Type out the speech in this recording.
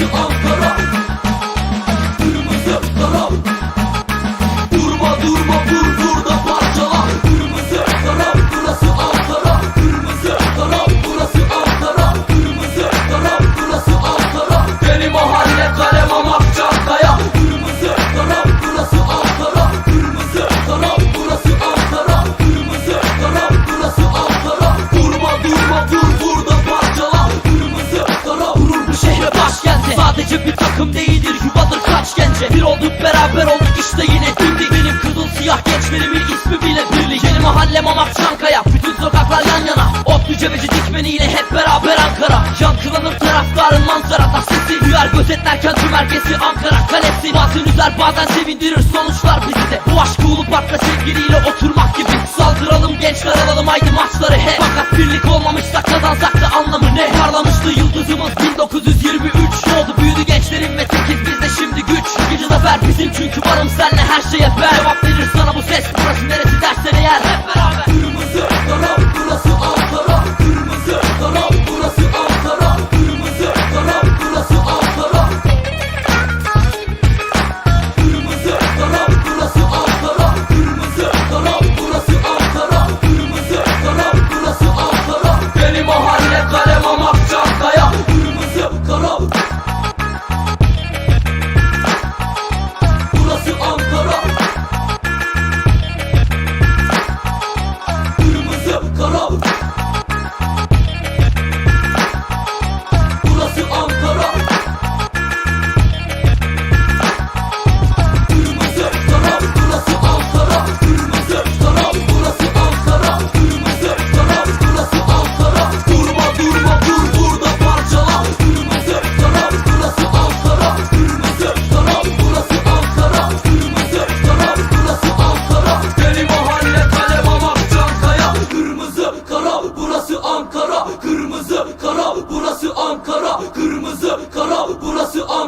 you over. Beraber olduk işte yine birlik Benim kızıl siyah gençlerimin ismi bile birlik. Yeni mahallem Amak Çankaya Bütün sokaklar yan yana. Otlu cebeci dikmeniyle hep beraber Ankara. Yan Yankılanır taraftarın manzara da sesi Hüyar gözetlerken tüm herkesi Ankara kalesi. Bazen üzer bazen sevindirir sonuçlar bizi de. Bu aşkı ulu parkta sevgiliyle oturmak gibi. Saldıralım gençler alalım haydi maçları hep. Fakat birlik olmamışsa kazansak Çünkü varım senle her şeye ben Cevap verirsin Burası Ankara Kırmızı kara burası Ankara